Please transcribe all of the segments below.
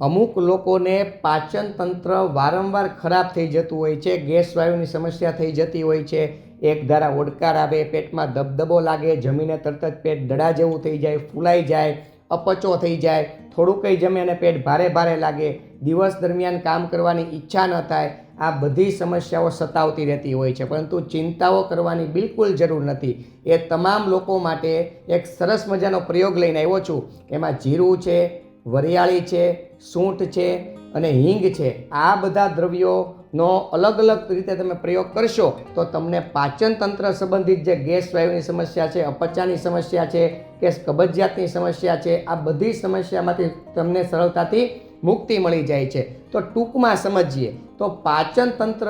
અમુક લોકોને પાચન તંત્ર વારંવાર ખરાબ થઈ જતું હોય છે, ગેસ વાયુની સમસ્યા થઈ જતી હોય છે, એક ધારા ઓડકાર આવે, પેટમાં દબદબો લાગે, જમીને તરત જ પેટ દડા જેવું થઈ જાય, ફૂલાઈ જાય, અપચો થઈ જાય થોડું કંઈ જમે અને પેટ ભારે ભારે લાગે, દિવસ દરમિયાન કામ કરવાની ઈચ્છા ન થાય, આ બધી સમસ્યાઓ સતાવતી રહેતી હોય છે. પરંતુ ચિંતાઓ કરવાની બિલકુલ જરૂર નથી. એ તમામ લોકો માટે એક સરસ મજાનો પ્રયોગ લઈને આવ્યો છું. એમાં જીરું છે વરિયાળી છે, સૂંઠ છે અને હિંગ છે. આ બધા દ્રવ્યોનો અલગ અલગ રીતે તમે પ્રયોગ કરશો તો તમને પાચન તંત્ર સંબંધિત જે ગેસ વાયુની સમસ્યા છે, અપચાની સમસ્યા છે, કે કબજિયાતની સમસ્યા છે, આ બધી સમસ્યામાંથી તમને સરળતાથી મુક્તિ મળી જાય છે. તો ટૂંકમાં સમજીએ તો પાચન તંત્ર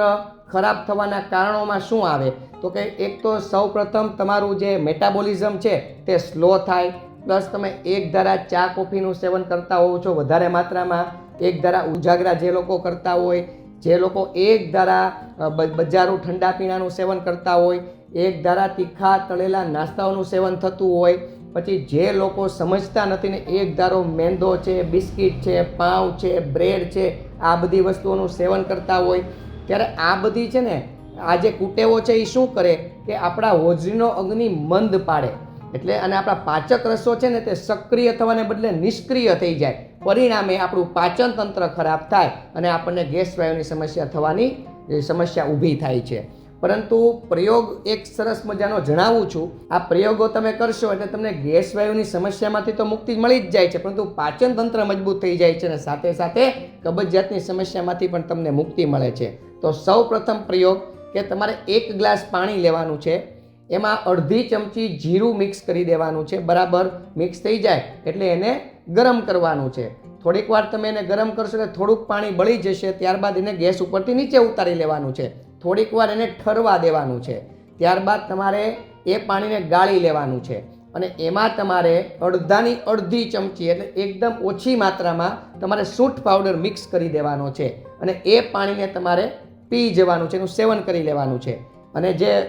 ખરાબ થવાના કારણોમાં શું આવે? તો કે એક તો સૌપ્રથમ તમારું જે મેટાબોલિઝમ છે તે સ્લો થાય પ્લસ તમે એક ધારા ચા, કોફીનું સેવન કરતા હોવ છો વધારે માત્રામાં, એક ધારા ઉજાગરા જે લોકો કરતા હોય, જે લોકો એક ધારા બજારું ઠંડા પીણાનું સેવન કરતા હોય, એક ધારા તીખા તળેલા નાસ્તાઓનું સેવન થતું હોય, પછી જે લોકો સમજતા નથી ને એક ધારો મેંદો છે, બિસ્કિટ છે, પાઉં છે, બ્રેડ છે, આ બધી વસ્તુઓનું સેવન કરતા હોય, ત્યારે આ બધી છે ને, આ જે કુટેવો છે એ શું કરે? કે આપણા હોજરીનો અગ્નિ મંદ પાડે. એટલે અને આપણા પાચક રસો છે ને તે સક્રિય થવાને બદલે નિષ્ક્રિય થઈ જાય. પરિણામે આપણું પાચન તંત્ર ખરાબ થાય અને આપણને ગેસ વાયુની સમસ્યા થવાની સમસ્યા ઊભી થાય છે. પરંતુ પ્રયોગ એક સરસ મજાનો જણાવું છું. આ પ્રયોગો તમે કરશો એટલે તમને ગેસ વાયુની સમસ્યામાંથી તો મુક્તિ મળી જ જાય છે, પરંતુ પાચન તંત્ર મજબૂત થઈ જાય છે અને સાથે સાથે કબજિયાતની સમસ્યામાંથી પણ તમને મુક્તિ મળે છે. તો સૌ પ્રથમ પ્રયોગ કે તમારે એક ગ્લાસ પાણી લેવાનું છે. એમાં અડધી ચમચી જીરું મિક્સ કરી દેવાનું છે. બરાબર? મિક્સ થઈ જાય એટલે એને ગરમ કરવાનું છે. થોડીક વાર તમે એને ગરમ કરશો એટલે થોડુંક પાણી બળી જશે, ત્યારબાદ એને ગેસ ઉપરથી નીચે ઉતારી લેવાનું છે. થોડીક વાર એને ઠરવા દેવાનું છે. ત્યારબાદ તમારે એ પાણીને ગાળી લેવાનું છે. અને એમાં તમારે અડધાની અડધી ચમચી એટલે એકદમ ઓછી માત્રામાં તમારે સૂંઠ પાવડર મિક્સ કરી દેવાનો છે. અને એ પાણીને તમારે પી જવાનું છે, એનું સેવન કરી લેવાનું છે. અને જે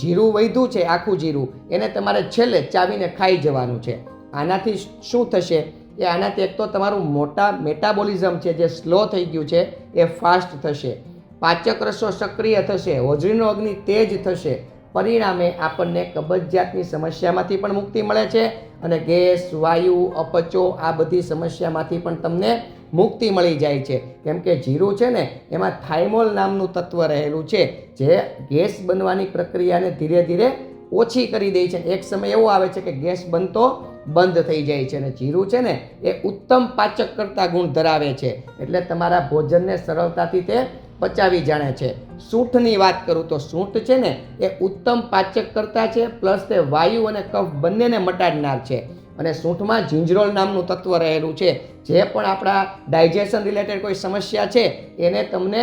જીરું વધ્યું છે, આખું જીરું, એને તમારે છેલ્લે ચાવીને ખાઈ જવાનું છે. આનાથી શું થશે? એ આનાથી એક તો તમારું મોટા મેટાબોલિઝમ છે, જે સ્લો થઈ ગયું છે, એ ફાસ્ટ થશે. પાચક રસો સક્રિય થશે હોજરીનો અગ્નિ તેજ થશે. પરિણામે આપણને કબજિયાતની સમસ્યામાંથી પણ મુક્તિ મળે છે અને ગેસ, વાયુ, અપચો આ બધી સમસ્યામાંથી પણ તમને મુક્તિ મળી જાય છે. કેમ કે જીરું છે ને, એમાં થાઇમોલ નામનું તત્વ રહેલું છે, જે ગેસ બનવાની પ્રક્રિયાને ધીરે ધીરે ઓછી કરી દે છે. એક સમય એવો આવે છે કે ગેસ બનતો બંધ થઈ જાય છે અને જીરું છે ને, એ ઉત્તમ પાચક કરતા ગુણ ધરાવે છે. એટલે તમારા ભોજનને સરળતાથી તે પચાવી જાણે છે. સૂંઠની વાત કરું તો સૂંઠ છે ને, એ ઉત્તમ પાચક કરતા છે, પ્લસ તે વાયુ અને કફ બંનેને મટાડનાર છે. અને સૂંઠમાં જિંજરોલ નામનું તત્વ રહેલું છે. જે પણ આપણા ડાયજેશન રિલેટેડ કોઈ સમસ્યા છે, એને તમને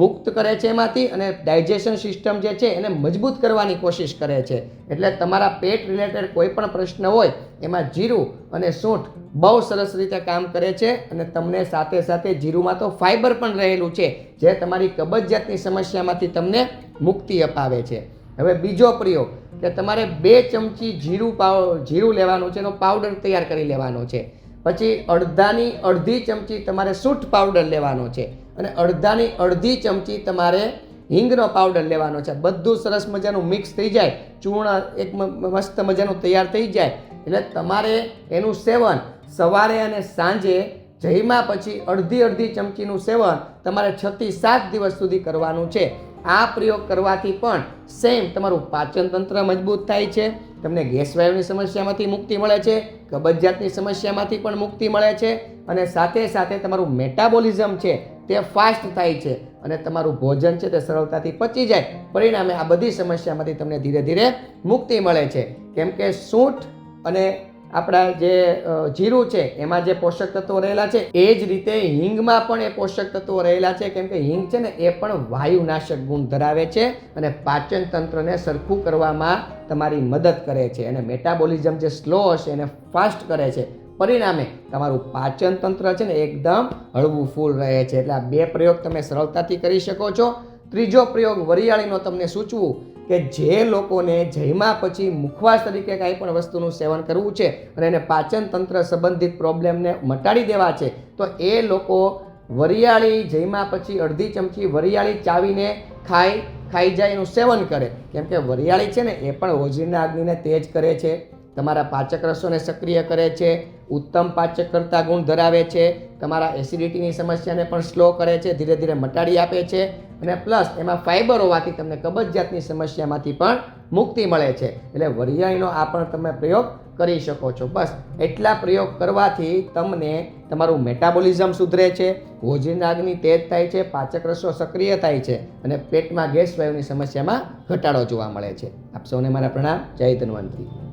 મુક્ત કરે છે એમાંથી અને ડાયજેશન સિસ્ટમ જે છે એને મજબૂત કરવાની કોશિશ કરે છે. એટલે તમારા પેટ રિલેટેડ કોઈ પણ પ્રશ્ન હોય, એમાં જીરું અને સૂંઠ બહુ સરસ રીતે કામ કરે છે અને તમને સાથે સાથે જીરુંમાં તો ફાઇબર પણ રહેલું છે, જે તમારી કબજિયાતની સમસ્યામાંથી તમને મુક્તિ અપાવે છે. હવે બીજો પ્રયોગ કે તમારે બે ચમચી જીરું પાવ, જીરું લેવાનું છે, એનો પાવડર તૈયાર કરી લેવાનો છે. પછી અડધાની અડધી ચમચી તમારે સૂંઠ પાવડર લેવાનો છે અને અડધાની અડધી ચમચી તમારે હિંગનો પાવડર લેવાનો છે. બધું સરસ મજાનું મિક્સ થઈ જાય. ચૂર્ણ એક મસ્ત મજાનું તૈયાર થઈ જાય. એટલે તમારે એનું સેવન સવારે અને સાંજે જમ્યા પછી અડધી અડધી ચમચીનું સેવન તમારે છથી સાત દિવસ સુધી કરવાનું છે. આ પ્રયોગ કરવાથી પણ સેમ તમારું પાચન તંત્ર મજબૂત થાય છે. તમને ગેસ વાયુની સમસ્યામાંથી મુક્તિ મળે છે, કબજિયાતની સમસ્યામાંથી પણ મુક્તિ મળે છે અને સાથે સાથે તમારું મેટાબોલિઝમ છે તે ફાસ્ટ થાય છે અને તમારું ભોજન છે તે સરળતાથી પચી જાય. પરિણામે આ બધી સમસ્યામાંથી તમને ધીરે ધીરે મુક્તિ મળે છે. કેમ કે સૂંઠ અને આપણા જે જીરું છે, એમાં જે પોષક તત્વો રહેલા છે, એ જ રીતે હિંગમાં પણ એ પોષક તત્વો રહેલા છે. કેમ કે હિંગ છે ને, એ પણ વાયુનાશક ગુણ ધરાવે છે અને પાચન તંત્રને સરખું કરવામાં તમારી મદદ કરે છે અને મેટાબોલિઝમ જે સ્લો હશે, એને ફાસ્ટ કરે છે. પરિણામે તમારું પાચન તંત્ર છે ને, એકદમ હળવું ફૂલ રહે છે. એટલે આ બે પ્રયોગ તમે સરળતાથી કરી શકો છો. ત્રીજો પ્રયોગ વરિયાળીનો તમને સૂચવું. કે જે લોકોને જયમાં પછી મુખવાસ તરીકે કાંઈ પણ વસ્તુનું સેવન કરવું છે અને એને પાચન તંત્ર સંબંધિત પ્રોબ્લેમને મટાડી દેવા છે, તો એ લોકો વરિયાળી જયમાં પછી અડધી ચમચી વરિયાળી ચાવીને ખાઈ ખાઈ જાય એનું સેવન કરે. કેમ કે વરિયાળી છે ને એ પણ હોજરીના અગ્નિને તેજ કરે છે, તમારા પાચક રસોને સક્રિય કરે છે ઉત્તમ પાચક કરતા ગુણ ધરાવે છે. તમારા એસિડિટીની સમસ્યાને પણ સ્લો કરે છે, ધીરે ધીરે મટાડી આપે છે અને પ્લસ એમાં ફાઇબર હોવાથી તમને કબજિયાતની સમસ્યામાંથી પણ મુક્તિ મળે છે. એટલે વરિયાળીનો આ પણ તમે પ્રયોગ કરી શકો છો. બસ એટલા પ્રયોગ કરવાથી તમને તમારું મેટાબોલિઝમ સુધરે છે હોજરીના તેજ થાય છે પાચક રસો સક્રિય થાય છે અને પેટમાં ગેસ વાયુની સમસ્યામાં ઘટાડો જોવા મળે છે. આપ સૌને મારા પ્રણામ. જય ધન્વંતરી.